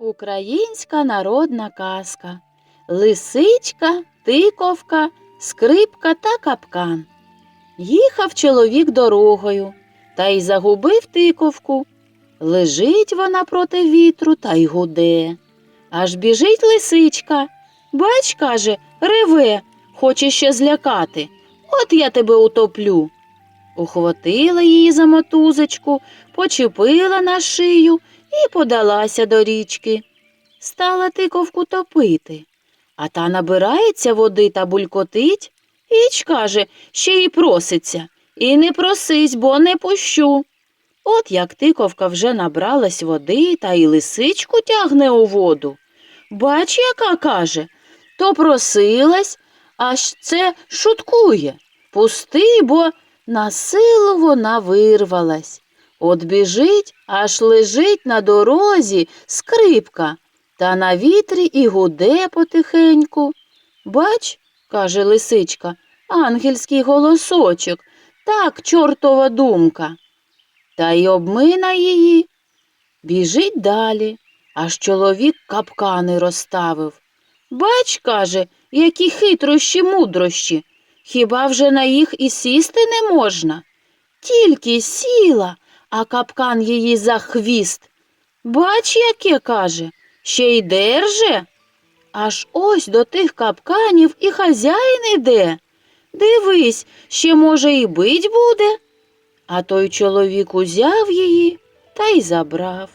Українська народна казка. Лисичка, тиковка, скрипка та капкан. Їхав чоловік дорогою та й загубив тиковку. Лежить вона проти вітру та й гуде. Аж біжить лисичка. Бач, каже, реве, хоче ще злякати. От я тебе утоплю. Ухватила її за мотузочку, почепила на шию і подалася до річки. Стала тиковку топити. А та набирається води та булькотить. Іч каже, ще й проситься. І не просись, бо не пущу. От як тиковка вже набралась води та й лисичку тягне у воду. Бач, яка каже, то просилась, аж це шуткує. Пусти, бо на силу вона вирвалась. От біжить, аж лежить на дорозі скрипка, та на вітрі і гуде потихеньку. Бач, каже лисичка, ангельський голосочок, так чортова думка. Та й обмина її. Біжить далі, аж чоловік капкани розставив. Бач, каже, які хитрощі мудрощі. Хіба вже на їх і сісти не можна? Тільки сіла, а капкан її за хвіст. Бач, яке каже, ще й держи. Аж ось до тих капканів і хазяїн іде. Дивись, ще, може, і бить буде. А той чоловік узяв її та й забрав.